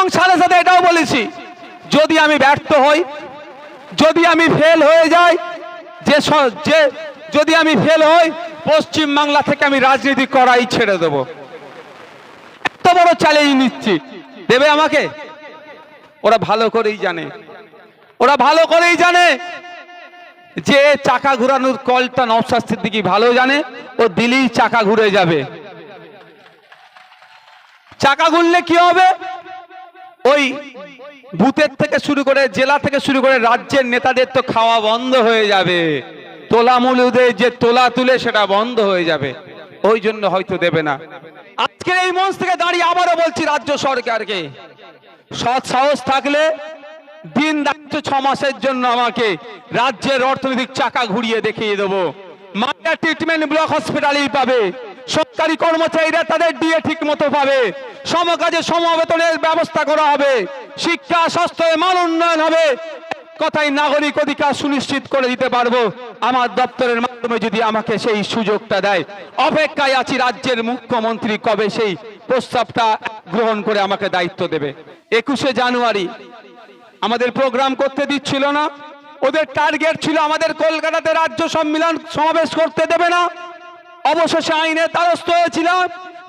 এবং সাথে সাথে এটাও বলেছি, যদি আমি ব্যর্থ হই, যদি আমি ফেল হয়ে যাই, যে যে, যদি আমি ফেল হই, পশ্চিম বাংলা থেকে আমি রাজনীতি করাই ছেড়ে দেব। এত বড় চ্যালেঞ্জ নিচ্ছি। দেবে আমাকে? ওরা ভালো করেই জানে। ওরা ভালো করেই জানে যে চাকা ঘুরানোর কলটা নওশাদ সিদ্দিকী ভালো জানে, ও দিলেই চাকা ঘুরে যাবে। চাকা ঘুরলে কি হবে? ওই বুথের থেকে শুরু করে জেলা থেকে শুরু করে রাজ্যের নেতাদের তো খাওয়া বন্ধ হয়ে যাবে। তোলা মুলুদের যে তোলা তুলে সেটা বন্ধ হয়ে যাবে। ওই জন্য হয়তো দেবে না। আজকের এই মঞ্চ থেকে দাঁড়িয়ে আবারও বলছি রাজ্য সরকারকে, সৎ সাহস থাকলে দিন দায়িত্ব ছ মাসের জন্য আমাকে রাজ্যের অর্থনৈতিক চাকা ঘুরিয়ে দেখিয়ে দেবো। মায়ের ট্রিটমেন্ট ব্লক হসপিটালেই পাবে। সরকারি কর্মচারীরা তাদের ডিএ ঠিক মতো পাবে। সমকাজে সমবেতনের ব্যবস্থা করা হবে। শিক্ষা, স্বাস্থ্য মান উন্নয়ন হবে। কথাই নাগরিক অধিকার সুনিশ্চিত করে দিতে পারব। আমার দপ্তরের মাধ্যমে যদি আমাকে সেই সুযোগটা দেয়। অপেক্ষায় আছি রাজ্যের মুখ্যমন্ত্রী কবে সেই প্রস্তাবটা গ্রহণ করে আমাকে দায়িত্ব দেবে। একুশে জানুয়ারি। আমাদের প্রোগ্রাম করতে দিচ্ছিল না। ওদের টার্গেট ছিল আমাদের কলকাতাতে রাজ্য সম্মেলন সমাবেশ করতে দেবে না। অবশেষে আইনের দ্বারস্থ হয়েছিলাম।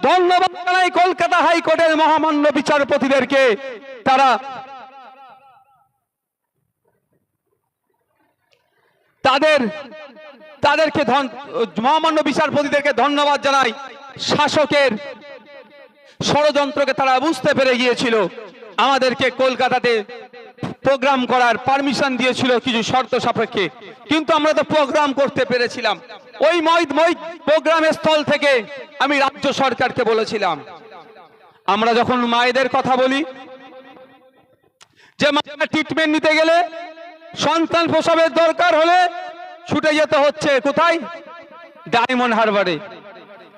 ধন্যবাদ জানাই কলকাতা হাইকোর্টের মহামান্য বিচারপতিদেরকে। তারা তাদের, তাদেরকে মহামান্য বিচারপতিদেরকে ধন্যবাদ জানাই। শাসকের ষড়যন্ত্রকে তারা বুঝতে পেরে গিয়েছিল। আমাদেরকে কলকাতাতে প্রোগ্রাম করার পারমিশন দিয়েছিল কিছু শর্ত সাপেক্ষে। কিন্তু আমরা তো প্রোগ্রাম করতে পেরেছিলাম। ওই মই প্রোগ্রামের স্থল থেকে আমি রাজ্য সরকারকে বলেছিলাম। আমরা যখন মায়েদের কথা বলি, যে মায়েরা ট্রিটমেন্ট নিতে গেলে সন্তান প্রসবের দরকার হলে ছুটে যেতে হচ্ছে। কোথায়? ডায়মন্ড হারবারে।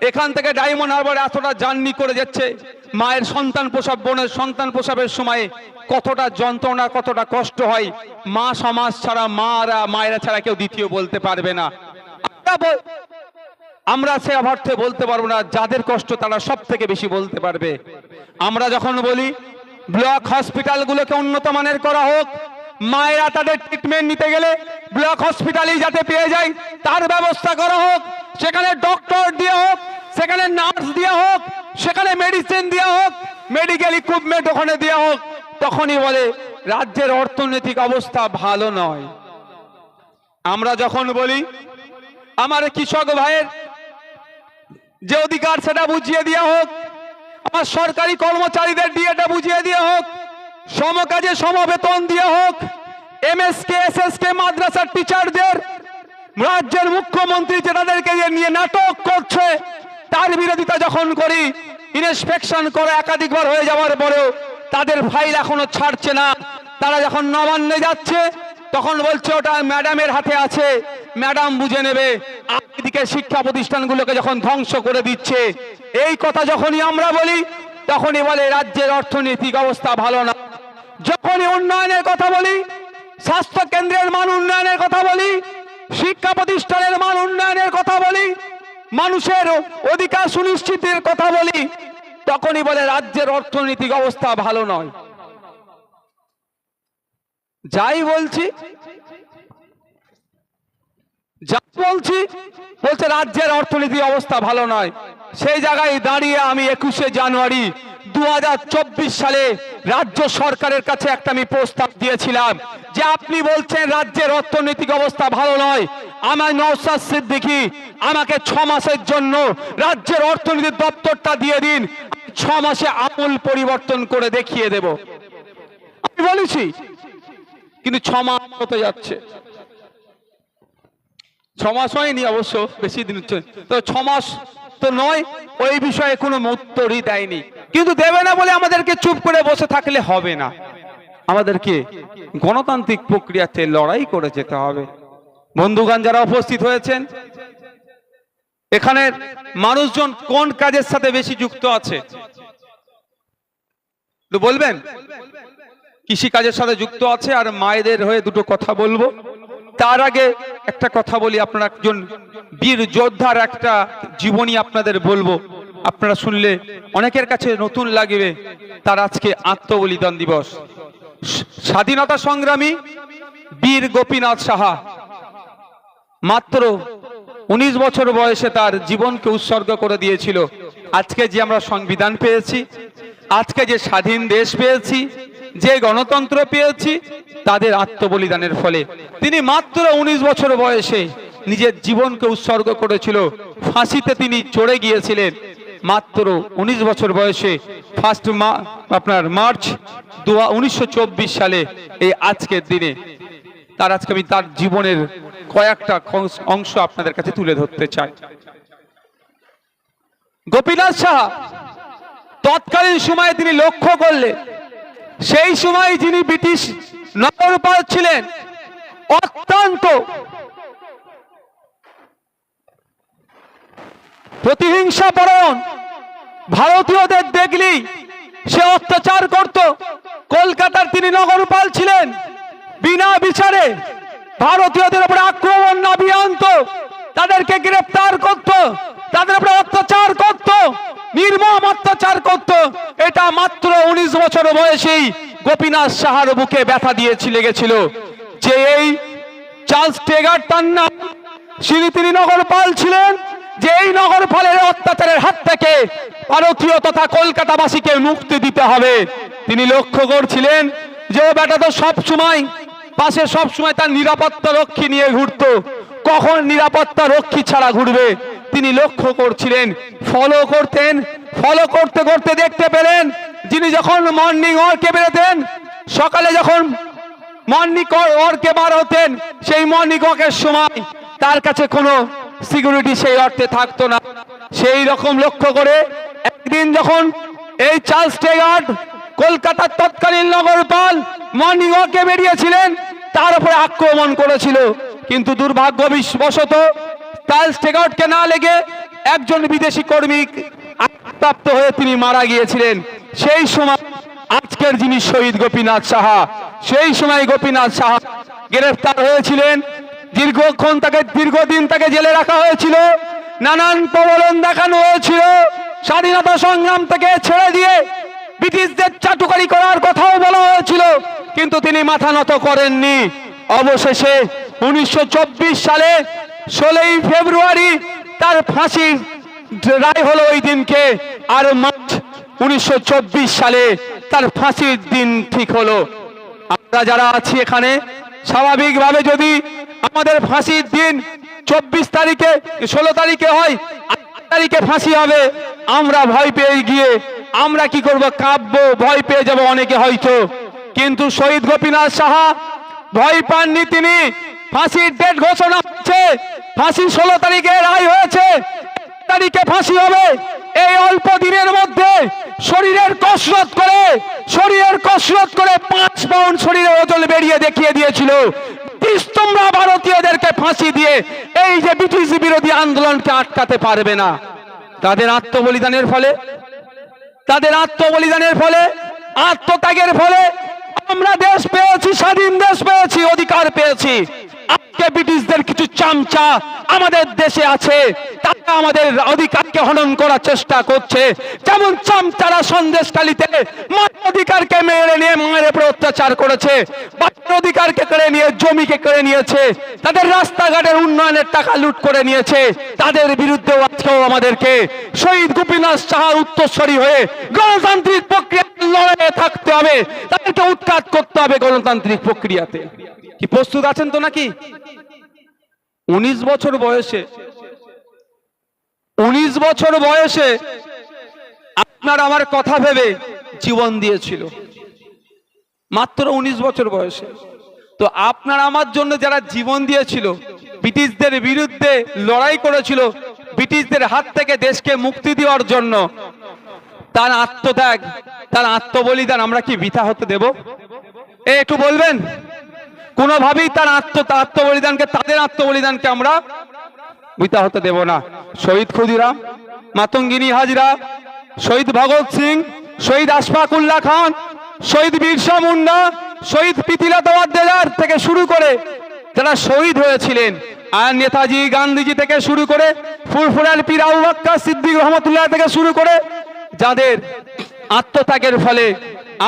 এখান থেকে ডায়মন্ড হারবারে এতটা জার্নি করে যাচ্ছে। মায়ের সন্তান প্রসব, বোনের সন্তান প্রসবের সময় কতটা যন্ত্রণা, কতটা কষ্ট হয়। মা সমাজ ছাড়া, মারা, মায়েরা ছাড়া কেউ দ্বিতীয় বলতে পারবে না। আমরা আমরা সে অর্থে বলতে পারব না, যাদের কষ্ট তারা সব থেকে বেশি বলতে পারবে। আমরা যখন বলি, ব্লক হসপিটালগুলোকে উন্নত মানের করা হোক, মায়েরা তাদের ট্রিটমেন্ট নিতে গেলে ব্লক হসপিটালেই যাতে পেয়ে যায়, তার ব্যবস্থা করা হোক, সেখানে ডক্টর দিয়ে হোক, সেখানে নার্স দিয়ে হোক, সেখানে মেডিসিন দেওয়া হোক মেডিকেল ইকুইপমেন্ট ওখানে দেওয়া হোক, তখনই বলে, রাজ্যের অর্থনৈতিক অবস্থা ভালো নয়। আমরা যখন বলি আমার কৃষক ভাইয়ের যে অধিকার সেটা বুঝিয়ে দেওয়া হোক, আমার সরকারি কর্মচারীদের ডিএটা বুঝিয়ে দেওয়া হোক, সমকাজে সমবেতন দেওয়া হোক এমএসকে এসএসকে মাদ্রাসার টিচারদের রাজ্যের মুখ্যমন্ত্রী যে তাদেরকে যে নিয়ে নাটক করছে, তার বিরোধিতা যখন করি ইন্সপেকশন করে একাধিকবার হয়ে যাওয়ার পরেও তাদের ফাইল এখনও ছাড়ছে না। তারা যখন নবান্নে যাচ্ছে, তখন বলছে ওটা ম্যাডামের হাতে আছে। ম্যাডাম বুঝে নেবে এদিকে শিক্ষা প্রতিষ্ঠানগুলোকে যখন ধ্বংস করে দিচ্ছে, এই কথা যখনই আমরা বলি, তখনই বলে রাজ্যের অর্থনৈতিক অবস্থা ভালো না। যখনই উন্নয়নের কথা বলি, স্বাস্থ্য কেন্দ্রের মান উন্নয়নের কথা বলি, শিক্ষা প্রতিষ্ঠানের মান উন্নয়নের কথা বলি, মানুষের অধিকার সুনিশ্চিতের কথা বলি, তখনই বলে রাজ্যের অর্থনৈতিক অবস্থা ভালো নয়। যাই বলছি বলছি বলছে, রাজ্যের অর্থনীতি অবস্থা ভালো নয়। সেই জায়গায় দাঁড়িয়ে আমি একুশে জানুয়ারি দুহাজার চব্বিশ সালে রাজ্য সরকারের কাছে একটা আমি প্রস্তাব দিয়েছিলাম যে আপনি বলছেন রাজ্যের অর্থনৈতিক অবস্থা ভালো নয়। আমার নওসাদ সিদ্দিকি, আমাকে ছ মাসের জন্য রাজ্যের অর্থনীতির দপ্তরটা দিয়ে দিন ছ মাসে আমূল পরিবর্তন করে দেখিয়ে দেব। আমি বলেছি, কিন্তু ছ মাস হতে যাচ্ছে। ছ মাস হয়নি অবশ্য, বেশি দিন হচ্ছে তো ছমাস তো নয়, ওই বিষয়ে কোনো উত্তরই দেয়নি। কিন্তু দেবে না বলে আমাদেরকে চুপ করে বসে থাকলে হবে না। আমাদেরকে গণতান্ত্রিক প্রক্রিয়াতে লড়াই করে যেতে হবে। বন্ধুগণ যারা উপস্থিত হয়েছেন, এখানের মানুষজন কোন কাজের সাথে বেশি যুক্ত আছে? বলবেন? কৃষি কাজের সাথে যুক্ত আছে আর মায়েদের হয়ে দুটো কথা বলব। তার আগে একটা কথা বলি আপনার একজন বীর যোদ্ধার একটা জীবনী আপনাদের বলব। আপনারা শুনলে অনেকের কাছে নতুন লাগবে তার আজকে আত্মবলিদান দিবস। স্বাধীনতা সংগ্রামী বীর গোপীনাথ সাহা। মাত্র উনিশ বছর বয়সে তার জীবনকে উৎসর্গ করে দিয়েছিল। আজকে যে আমরা সংবিধান পেয়েছি, আজকে যে স্বাধীন দেশ পেয়েছি, যে গণতন্ত্র পেয়েছি তাদের আত্মবলিদানের ফলে। তিনি মাত্র উনিশ বছর বয়সে নিজের জীবনকে উৎসর্গ করেছিল। ফাঁসিতে তিনি চড়ে গিয়েছিলেন। মাত্র উনিশ বছর বয়সে ফার্স্ট আপনার মার্চ দু উনিশশো সালে এই আজকের দিনে। তার আজকে আমি তার জীবনের কয়েকটা অংশ আপনাদের কাছে তুলে ধরতে চাই। গোপীনাথ সাহা তৎকালীন সময়ে তিনি লক্ষ্য করলেন। সেই সময় যিনি ব্রিটিশ নগরপাল ছিলেন। অত্যন্ত প্রতিহিংসা পরায়ণ ভারতীয়দের দেখলেই সে অত্যাচার করত। কলকাতার তিনি নগরপাল ছিলেন। বিনা বিচারে ভারতীয়দের উপরে আক্রমণ নামিয়ে আনত। তাদেরকে গ্রেপ্তার করত। তাদের উপরে অত্যাচার করত। নির্মম অত্যাচার করত। এটা মাত্র উনিশ বছর বয়সেই গোপীনাথ সাহার বুকে ব্যথা দিয়েছিল লেগেছিল যে এই চার্লস টেগার তার নাম শ্রী নগরপাল ছিলেন, যে এই নগরপালের অত্যাচারের হাত থেকে ভারতীয় তথা কলকাতাবাসীকে মুক্তি দিতে হবে। তিনি লক্ষ্য করছিলেন যে ও বেটা তো সব সময় পাশে সব সময় তার নিরাপত্তা রক্ষী নিয়ে ঘুরত। কখন নিরাপত্তা রক্ষী ছাড়া ঘুরবে? তিনি লক্ষ্য করছিলেন। ফলো করতেন। ফলো করতে করতে দেখতে পেলেন যিনি যখন মর্নিং ওয়ার্কে বেরোতেন, সকালে যখন মর্নিং ওয়ার্কে বার হতেন, সেই মর্নিং ওয়ার্কের সময় তার কাছে কোনো সিকিউরিটি সেই অর্থে থাকতো না। সেই রকম লক্ষ্য করে একদিন যখন এই চার্লস টেগার্ড কলকাতার তৎকালীন নগরপাল মর্নিং ওয়ার্কে বেরিয়েছিলেন, তার উপরে আক্রমণ করেছিল। কিন্তু দুর্ভাগ্য দুর্ভাগ্যবশত চার্লস টেগার্ডকে না লেগে একজন বিদেশি কর্মী প্রাপ্ত হয়ে তিনি মারা গিয়েছিলেন। সেই সময় আজকের যিনি শহীদ গোপীনাথ সাহা, সেই সময় গোপীনাথ সাহা গ্রেফতার হয়েছিলেন। দীর্ঘক্ষণ তাকে, দীর্ঘদিন তাকে জেলে রাখা হয়েছিল। নানান প্রবলন দেখানো হয়েছিল। স্বাধীনতা সংগ্রাম থেকে ছেড়ে দিয়ে ব্রিটিশদের চাটুকারি করার কথাও বলা হয়েছিল। কিন্তু তিনি মাথা নত করেননি। অবশেষে উনিশশো চব্বিশ সালে ষোলোই ফেব্রুয়ারি তার ফাঁসি রায় হলো ওই দিনকে। আর উনিশশো চব্বিশ সালে তার ফাঁসির দিন ঠিক হলো। আমরা যারা আছি এখানে, স্বাভাবিকভাবে যদি আমাদের ফাঁসির দিন চব্বিশ তারিখে, ষোলো তারিখে হয় তারিখে ফাঁসি হবে, আমরা ভয় পেয়ে গিয়ে, আমরা কি করব? কাঁপবো, ভয় পেয়ে যাব অনেকে হয়তো। কিন্তু শহীদ গোপীনাথ সাহা ভয় পাননি তিনি। ফাঁসির ডেট ঘোষণা হচ্ছে ফাঁসি ষোলো তারিখে রায় হয়েছে। তারিখে ফাঁসি হবে। এই অল্প দিনের মধ্যে শরীরের কসরত করে, শরীরের কসরত করে পাঁচ পাউন্ড শরীরের ওজন বেরিয়ে দেখিয়ে দিয়েছিল। তোমরা ভারতীয়দেরকে ফাঁসি দিয়ে এই যে ব্রিটিশ বিরোধী আন্দোলনকে আটকাতে পারবে না। তাদের আত্মবলিদানের ফলে, তাদের আত্মবলিদানের ফলে, আত্মত্যাগের ফলে আমরা দেশ পেয়েছি, স্বাধীন দেশ পেয়েছি, অধিকার পেয়েছি। আজকে ব্রিটিশদের কিছু চামচা আমাদের দেশে আছে। তারা আমাদের অধিকারকে হনন করার চেষ্টা করছে। যেমন চামচারা অধিকারকে মেরে নিয়ে মায়ের উপরে অত্যাচার করেছে অধিকারকে কেড়ে নিয়ে, জমিকে কেড়ে নিয়েছে, তাদের রাস্তাঘাটের উন্নয়নের টাকা লুট করে নিয়েছে, তাদের বিরুদ্ধেও আজকেও আমাদেরকে শহীদ গোপীনাথ সাহার উত্তরস্বরী হয়ে গণতান্ত্রিক প্রক্রিয়া লড়াইয়ে থাকতে হবে, তাদেরকে উৎখাত করতে হবে গণতান্ত্রিক প্রক্রিয়াতে। কি প্রস্তুত আছেন তো নাকি? উনিশ বছর বয়সে উনিশ বছর বয়সে আপনার আমার কথা ভেবে জীবন দিয়েছিল। মাত্র উনিশ বছর বয়সে। তো আপনার আমার জন্য যারা জীবন দিয়েছিল, ব্রিটিশদের বিরুদ্ধে লড়াই করেছিল, ব্রিটিশদের হাত থেকে দেশকে মুক্তি দেওয়ার জন্য, তার আত্মত্যাগ, তার আত্মবলিদান আমরা কি বৃথা হতে দেব? এ একটু বলবেন? কোনোভাবেই তার আত্ম আত্মবলিদানকে, তাদের আত্মবলিদানকে আমরা বৃথা হতে দেব না। শহীদ ক্ষুদিরাম মাতঙ্গিনী হাজরা, শহীদ ভগৎ সিং, শহীদ আশফাকুল্লাহ খান, শহীদ বিরসা মুন্ডা, শহীদ পিতিলতা ওয়াদ্দেদার থেকে শুরু করে যারা শহীদ হয়েছিলেন আর নেতাজি, গান্ধীজি থেকে শুরু করে ফুরফুরার পীর আবু বাক্কা সিদ্দিক রহমতুল্লাহ থেকে শুরু করে যাদের আত্মত্যাগের ফলে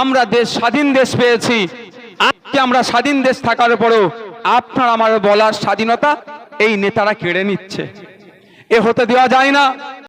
আমরা দেশ, স্বাধীন দেশ পেয়েছি। আজকে আমরা স্বাধীন দেশ থাকার পরও আপনার আমার বলার স্বাধীনতা এই নেতারা কেড়ে নিচ্ছে। এ হতে দেওয়া যায় না।